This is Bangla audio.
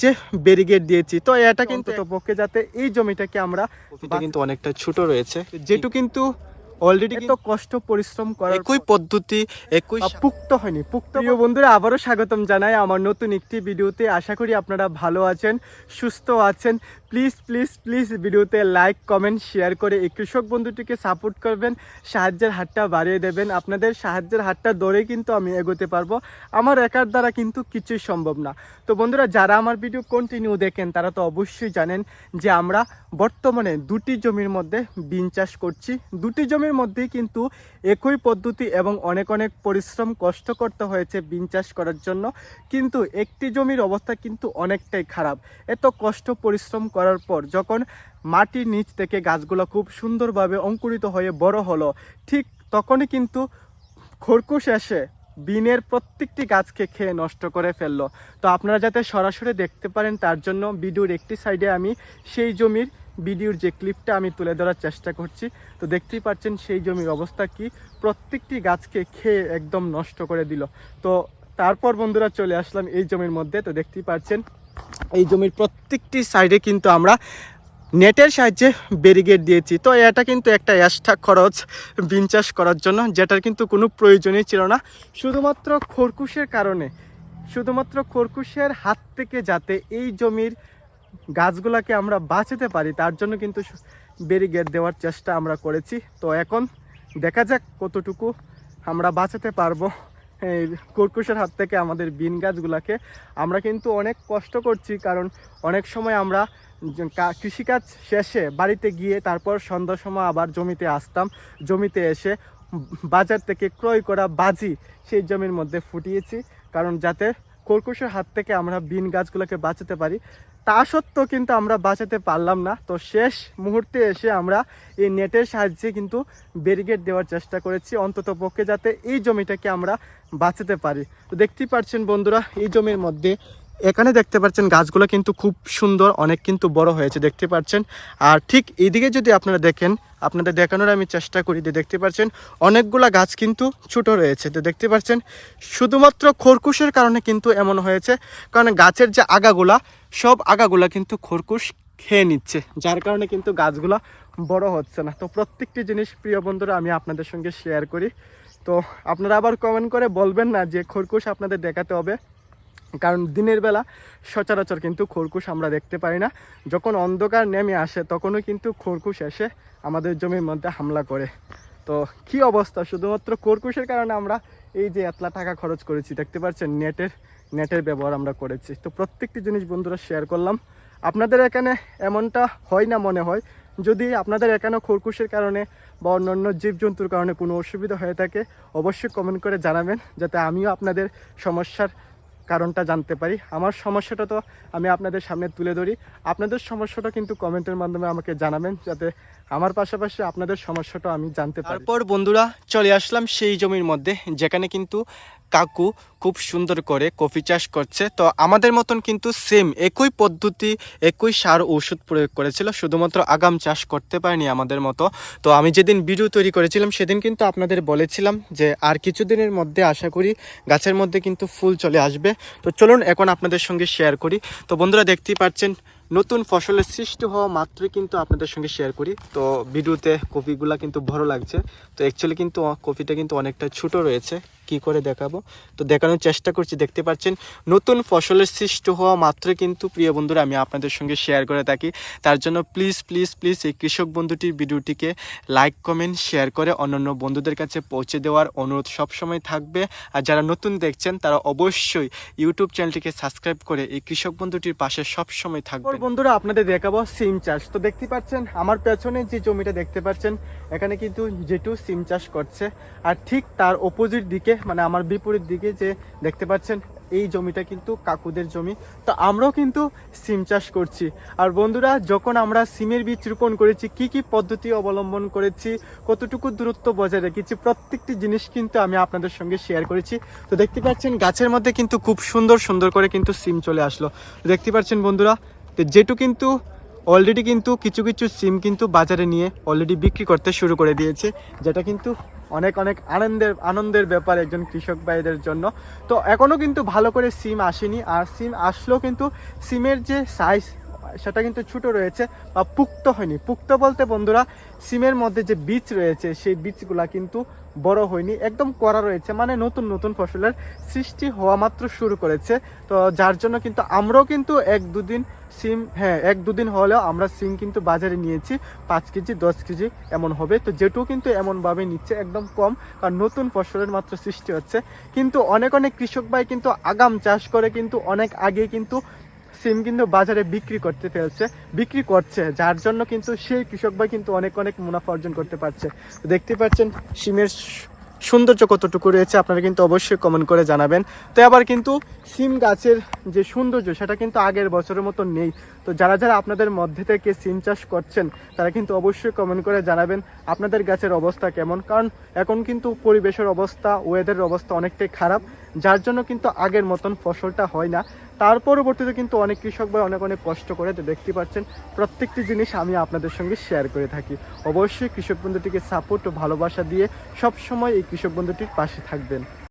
যে ব্যারিগেড দিয়েছি। তো এটা কিন্তু তো পক্ষে যাতে এই জমিটাকে আমরা কিন্তু অনেকটা ছোট রয়েছে। যেটু কিন্তু অলরেডি তো কষ্ট পরিশ্রম করার একই পদ্ধতি একই পুক্ত হয়নি পুক্ত প্রিয় বন্ধুরা আবারও স্বাগতম জানাই আমার নতুন একটি ভিডিওতে। আশা করি আপনারা ভালো আছেন সুস্থ আছেন। প্লিজ প্লিজ প্লিজ ভিডিওতে লাইক কমেন্ট শেয়ার করে এই কৃষক বন্ধুটিকে সাপোর্ট করবেন, সাহায্যের হাতটা বাড়িয়ে দেবেন। আপনাদের সাহায্যের হাতটা ধরে কিন্তু আমি এগোতে পারব। আমার একার দ্বারা কিন্তু কিছুই সম্ভব না। তো বন্ধুরা, যারা আমার ভিডিও কন্টিনিউ দেখেন, তারা তো অবশ্যই জানেন যে আমরা বর্তমানে দুটি জমির মধ্যে বিন চাষ করছি। দুটি জমির মধ্যেই কিন্তু একই পদ্ধতি এবং অনেক অনেক পরিশ্রম কষ্ট করতে হয়েছে বিন চাষ করার জন্য। কিন্তু একটি জমির অবস্থা কিন্তু অনেকটাই খারাপ। এত কষ্ট, পরিশ্রম করার পর যখন মাটির নিচ থেকে গাছগুলো খুব সুন্দরভাবে অঙ্কুরিত হয়ে বড় হলো, ঠিক তখনই কিন্তু খরকুশ এসে বিনের প্রত্যেকটি গাছকে খেয়ে নষ্ট করে ফেলল। তো আপনারা যাতে সরাসরি দেখতে পারেন, তার জন্য ভিডিওর একটি সাইডে আমি সেই জমির ভিডিওর যে ক্লিপটা আমি তুলে ধরার চেষ্টা করছি। তো দেখতেই পাচ্ছেন সেই জমির অবস্থা কি, প্রত্যেকটি গাছকে খেয়ে একদম নষ্ট করে দিল। তো তারপর বন্ধুরা চলে আসলাম এই জমির মধ্যে। তো দেখতেই পাচ্ছেন এই জমির প্রত্যেকটি সাইডে কিন্তু আমরা নেটের সাহায্যে ব্যারিগেড দিয়েছি। তো এটা কিন্তু একটা এক্সট্রা খরচ বিন চাষ করার জন্য, যেটার কিন্তু কোনো প্রয়োজনই ছিল না। শুধুমাত্র খরকুশের কারণে, শুধুমাত্র খরকুশের হাত থেকে যাতে এই জমির গাছগুলোকে আমরা বাঁচাতে পারি, তার জন্য কিন্তু ব্যারিগেড দেওয়ার চেষ্টা আমরা করেছি। তো এখন দেখা যাক কতটুকু আমরা বাঁচাতে পারব। কর্কুশের হাত থেকে আমাদের বিন গাছগুলোকে। আমরা কিন্তু অনেক কষ্ট করছি, কারণ অনেক সময় আমরা কৃষিকাজ শেষে বাড়িতে গিয়ে তারপর সন্ধ্যার সময় আবার জমিতে আসতাম। জমিতে এসে বাজার থেকে ক্রয় করা বাজি সেই জমির মধ্যে ফুটিয়েছি, কারণ যাতে কর্কশের হাত থেকে আমরা বিন গাছগুলোকে বাঁচাতে পারি। তা সত্ত্বেও কিন্তু আমরা বাঁচাতে পারলাম না। তো শেষ মুহূর্তে এসে আমরা এই নেটের সাহায্যে কিন্তু ব্যারিগেড দেওয়ার চেষ্টা করেছি অন্তত পক্ষে যাতে এই জমিটাকে আমরা বাঁচাতে পারি। তো দেখতেই পাচ্ছেন বন্ধুরা, এই জমির মধ্যে এখানে দেখতে পাচ্ছেন গাছগুলো কিন্তু খুব সুন্দর, অনেক কিন্তু বড় হয়েছে, দেখতে পাচ্ছেন। আর ঠিক এইদিকে যদি আপনারা দেখেন, আপনাদের দেখানোর আমি চেষ্টা করি যে দেখতে পাচ্ছেন, অনেকগুলা গাছ কিন্তু ছোট রয়েছে, তো দেখতে পাচ্ছেন। শুধুমাত্র খরকুশের কারণে কিন্তু এমন হয়েছে, কারণ গাছের যে আগাগুলা, সব আগাগুলা কিন্তু খরকুশ খেয়ে নিচ্ছে, যার কারণে কিন্তু গাছগুলা বড় হচ্ছে না। তো প্রত্যেকটি জিনিস, প্রিয় বন্ধুরা, আমি আপনাদের সঙ্গে শেয়ার করি। তো আপনারা আবার কমেন্ট করে বলবেন না যে খরকুশ আপনাদের দেখাতে হবে। কারণ দিনের বেলা সচরাচর কিন্তু খরকুশ আমরা দেখতে পাই না। যখন অন্ধকার নেমে আসে, তখনও কিন্তু খরকুশ এসে আমাদের জমির মধ্যে হামলা করে। তো কি অবস্থা? শুধুমাত্র খরকুশের কারণে আমরা এই যে এতলা টাকা খরচ করেছি, দেখতে পাচ্ছেন নেটের নেটের ব্যবহার আমরা করেছি। তো প্রত্যেকটি জিনিস বন্ধুরা শেয়ার করলাম। আপনাদের এখানে এমনটা হয় না মনে হয়? যদি আপনাদের এখানে খরকুশের কারণে বা অন্যান্য জীবজন্তুর কারণে কোনো অসুবিধা হয়ে থাকে, অবশ্যই কমেন্ট করে জানাবেন, যাতে আমিও আপনাদের সমস্যার কারণটা জানতে পারি। আমার সমস্যাটা তো আমি আপনাদের সামনে তুলে ধরি। আপনাদের সমস্যাটা কিন্তু কমেন্টের মাধ্যমে আমাকে জানাবেন যাতে আমার পাশাপাশি আপনাদের সমস্যাটা আমি জানতে পারি। তারপর বন্ধুরা, চলে আসলাম সেই জমির মধ্যে, যেখানে কিন্তু কাকু খুব সুন্দর করে কফি চাষ করছে। তো আমাদের মতন কিন্তু সেম একই পদ্ধতি, একই সার ওষুধ প্রয়োগ করেছিল, শুধুমাত্র আগাম চাষ করতে পারেনি আমাদের মতো। তো আমি যেদিন ভিডিও তৈরি করেছিলাম, সেদিন কিন্তু আপনাদের বলেছিলাম যে আর কিছুদিনের মধ্যে আশা করি গাছের মধ্যে কিন্তু ফুল চলে আসবে। তো চলুন এখন আপনাদের সঙ্গে শেয়ার করি। তো বন্ধুরা দেখতেই পাচ্ছেন নতুন ফসলের সৃষ্টি হওয়া মাত্রই কিন্তু আপনাদের সঙ্গে শেয়ার করি। তো ভিডিওতে কপিগুলো কিন্তু বড় লাগছে। তো অ্যাকচুয়ালি কিন্তু কপিটা কিন্তু অনেকটা ছোট রয়েছে। কি করে দেখাবো? তো দেখানোর চেষ্টা করছি। দেখতে পাচ্ছেন, নতুন ফসলের সৃষ্টি হওয়া মাত্রই কিন্তু প্রিয় বন্ধুরা আমি আপনাদের সঙ্গে শেয়ার করে থাকি। তার জন্য প্লিজ প্লিজ প্লিজ এই কৃষক বন্ধুটির ভিডিওটিকে লাইক কমেন্ট শেয়ার করে অন্যান্য বন্ধুদের কাছে পৌঁছে দেওয়ার অনুরোধ সবসময় থাকবে। আর যারা নতুন দেখছেন, তারা অবশ্যই ইউটিউব চ্যানেলটিকে সাবস্ক্রাইব করে এই কৃষক বন্ধুটির পাশে সবসময় থাকবে বন্ধুরা, আপনাদের দেখাবো সিম চাষ। তো দেখতে পাচ্ছেন, আমার পেছনে যে জমিটা দেখতে পাচ্ছেন, এখানে কিন্তু জেটু সিম চাষ করছে। আর ঠিক তার অপোজিট দিকে মানে আমার বিপরীত দিকে যে দেখতে পাচ্ছেন, এই জমিটা কিন্তু কাকুদের জমি। তো আমরাও কিন্তু সিম চাষ করছি। আর বন্ধুরা, যখন আমরা সিমের বীজ রোপণ করেছি, কি কি পদ্ধতি অবলম্বন করেছি, কতটুকু দূরত্ব বজায় রেখেছি, প্রত্যেকটি জিনিস কিন্তু আমি আপনাদের সঙ্গে শেয়ার করেছি। তো দেখতে পাচ্ছেন, গাছের মধ্যে কিন্তু খুব সুন্দর সুন্দর করে কিন্তু সিম চলে আসলো। দেখতে পাচ্ছেন বন্ধুরা তো যেটু কিন্তু অলরেডি কিন্তু কিছু কিছু সিম কিন্তু বাজারে নিয়ে অলরেডি বিক্রি করতে শুরু করে দিয়েছে, যেটা কিন্তু অনেক অনেক আনন্দের আনন্দের ব্যাপার একজন কৃষক ভাইদের জন্য। তো এখনও কিন্তু ভালো করে সিম আসেনি, আর সিম আসলেও কিন্তু সিমের যে সাইজ সেটা কিন্তু ছোট রয়েছে বা পুক্ত হয়নি। পুক্ত বলতে বন্ধুরা, সিমের মধ্যে যে বীজ রয়েছে, সেই বীজগুলা কিন্তু বড় হয়নি, একদম করা রয়েছে মানে নতুন নতুন ফসলের সৃষ্টি হওয়া মাত্র শুরু করেছে। তো যার জন্য কিন্তু আমরাও কিন্তু এক দুদিন সিম হ্যাঁ এক দুদিন হলেও আমরা সিম কিন্তু বাজারে নিয়েছি, পাঁচ কেজি, দশ কেজি এমন হবে। তো যেটুকু কিন্তু এমনভাবে নিচ্ছে, একদম কম, কারণ নতুন ফসলের মাত্র সৃষ্টি হচ্ছে। কিন্তু অনেক অনেক কৃষক ভাই কিন্তু আগাম চাষ করে কিন্তু অনেক আগে কিন্তু সিম কিন্তু বাজারে বিক্রি করতে ফেলছে, বিক্রি করছে, যার জন্য কিন্তু সেই কৃষক ভাই কিন্তু অনেক অনেক মুনাফা অর্জন করতে পারছে। দেখতে পাচ্ছেন, সিমের সৌন্দর্য কতটুকু রয়েছে, আপনারা কিন্তু অবশ্যই কমেন্ট করে জানাবেন। তো আবার কিন্তু সিম গাছের যে সৌন্দর্য, সেটা কিন্তু আগের বছরের মতো নেই। তো যারা যারা আপনাদের মধ্যে থেকে সিম চাষ করছেন, তারা কিন্তু অবশ্যই কমেন্ট করে জানাবেন আপনাদের গাছের অবস্থা কেমন। কারণ এখন কিন্তু পরিবেশের অবস্থা ওয়েদারের অবস্থা অনেকটাই খারাপ, যার জন্য কিন্তু আগের মতন ফসলটা হয় না। তার পরবর্তীতে কিন্তু অনেক কৃষক ভাই অনেক অনেক কষ্ট করে দেখতে পাচ্ছেন, প্রত্যেকটি জিনিস আমি আপনাদের সঙ্গে শেয়ার করে থাকি। অবশ্যই কৃষক বন্ধুটিকে সাপোর্ট ও ভালোবাসা দিয়ে সবসময় এই কৃষক বন্ধুটির পাশে থাকবেন।